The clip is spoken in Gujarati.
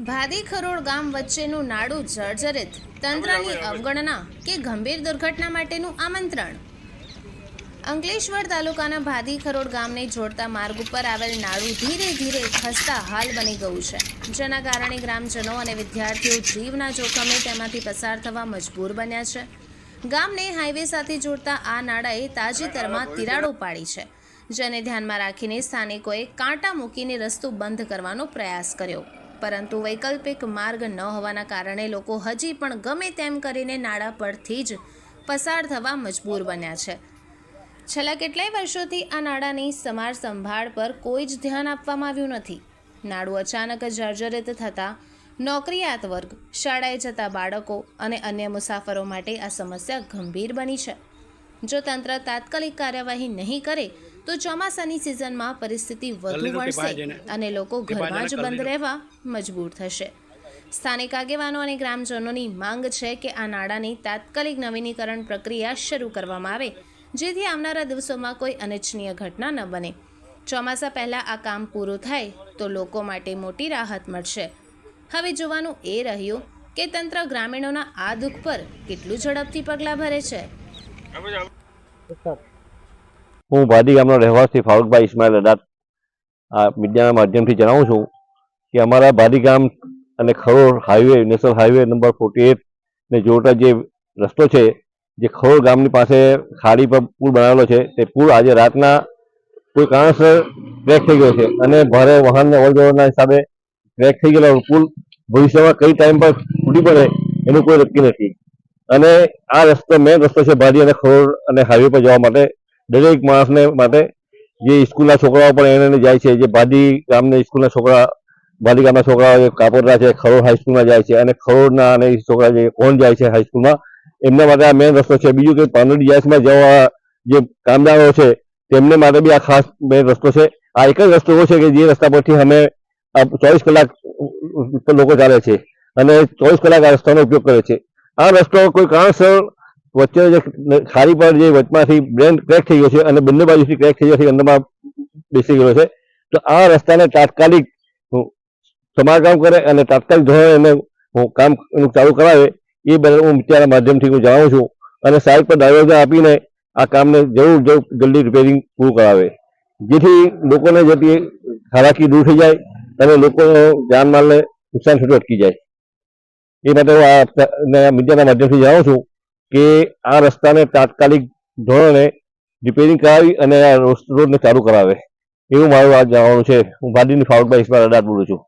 ભાદી ખરોડ ગામ વચ્ચેનું નાડું જર્જરિત. તંત્રની અવગણના કે ગંભીર દુર્ઘટના માટેનું આમંત્રણ. અંકલેશ્વર તાલુકાના ભાદી ખરોડ ગામને જોડતા માર્ગ ઉપર આવેલ નાડું ધીરે ધીરે ખસતા હાલ બની ગયું છે. જેના કારણે ગ્રામજનો અને વિદ્યાર્થીઓ જીવના જોખમે તેમાંથી પસાર થવા મજબૂર બન્યા છે. ગામને હાઈવે સાથે જોડતા આ નાળાએ તાજેતરમાં તિરાડો પાડી છે. જેને ધ્યાનમાં રાખીને સ્થાનિકોએ કાંટા મૂકીને રસ્તો બંધ કરવાનો પ્રયાસ કર્યો. પરંતુ વૈકલ્પિક માર્ગ ન હોવાના કારણે લોકો હજી પણ ગમે તેમ કરીને નાળા પરથી જ પસાર થવા મજબૂર બન્યા છે. છેલ્લા કેટલાય વર્ષોથી આ નાળાની સમાર સંભાળ પર કોઈ જ ધ્યાન આપવામાં આવ્યું નથી. નાડું અચાનક જર્જરિત થતાં નોકરિયાત વર્ગ, શાળાએ જતા બાળકો અને અન્ય મુસાફરો માટે આ સમસ્યા ગંભીર બની છે. જો તંત્ર તાત્કાલિક કાર્યવાહી નહીં કરે તો ચોમાસાની સિઝનમાં પરિસ્થિતિ વધુ વળશે અને લોકો ઘરમાં જ બંધ રહેવા મજબૂર થશે. સ્થાનિક આગેવાનો અને ગ્રામજનોની માંગ છે કે આ નાળાની તાત્કાલિક નવીનીકરણ પ્રક્રિયા શરૂ કરવામાં આવે જેથી આવનારા દિવસોમાં કોઈ અનિચ્છનીય ઘટના ન બને. ચોમાસા પહેલાં આ કામ પૂરું થાય તો લોકો માટે મોટી રાહત મળશે. હવે જોવાનું એ રહ્યું કે તંત્ર ગ્રામીણોના આ દુઃખ પર કેટલું ઝડપથી પગલાં ભરે છે. હું ભાદી ગામનો રહેવાસી ફારૂકભાઈ ઇસ્માઇલ અડાત આ મીડિયાના માધ્યમથી જણાવું છું કે અમારા ભાદી ગામ અને Kharod highway national highway number forty eight ને જોડતા જે રસ્તો છે, જે ખરોડ ગામની પાસે ખાડી પર પુલ બનાવેલો છે, તે પુલ આજે રાતના કોઈ કારણસર ક્રેક થઈ ગયો છે અને ભારે વાહનને અવરજવરના હિસાબે ક્રેક થઈ ગયેલો પુલ ભવિષ્યમાં કઈ ટાઈમ પર તૂટી પડે એનું કોઈ નક્કી નથી. અને આ રસ્તો મેઇન રસ્તો છે ભાદી અને ખરોડ અને હાઈવે પર જવા માટે દરેક માણસને માટે જે સ્કૂલના છોકરાઓ પણ એને જાય છે, જે ભાદી ગામના સ્કૂલના છોકરા ભાદી ગામના છોકરાઓ જે કાપોદરા છે, ખરોડ હાઈસ્કૂલમાં જાય છે અને ખરોડના અને છોકરા જે કોણ જાય છે હાઈસ્કૂલમાં એમના માટે આ મેઇન રસ્તો છે. બીજું કે પાંદડી જાયસમાં જવા જે કામદારો છે, તેમને માટે બી આ ખાસ મેઇન રસ્તો છે. આ એક જ રસ્તો એવો છે કે જે રસ્તા પરથી અમે ચોવીસ કલાક લોકો ચાલે છે અને ચોવીસ કલાક આ રસ્તાનો ઉપયોગ કરે છે. આ રસ્તો કોઈ કારણસર વચ્ચે જે ખારી પર જે વચમાંથી બ્રેન ક્રેક થઈ ગયો છે અને બંને બાજુથી ક્રેક થઈ ગયો છે અંદરમાં બેસી ગયો છે, તો આ રસ્તાને તાત્કાલિક સમારકામ કરે અને તાત્કાલિક ધોરણે એને હું કામ ચાલુ કરાવે, એ બદલ હું મીડિયાના માધ્યમથી હું જણાવું છું અને સાઈડ પર ડાયવર્ઝન આપીને આ કામને જરૂર જરૂર જલ્દી રિપેરિંગ પૂરું કરાવે. જેથી લોકોને જતી હાલાકી દૂર થઈ જાય અને લોકોનો જાનમાલને નુકસાન થતું અટકી જાય. એ માટે હું આ મીડિયાના માધ્યમથી જણાવું છું. કે આ રસ્તાને તાત્કાલિક ધોરણે રિપેરિંગ કરાવી અને આ રોડને ચાલુ કરાવે. એવું મારું આ જણાવવાનું છે. હું ભાદીની ફારૂકભાઈ ઇસ્માઇલ અડાટ બોલું છું.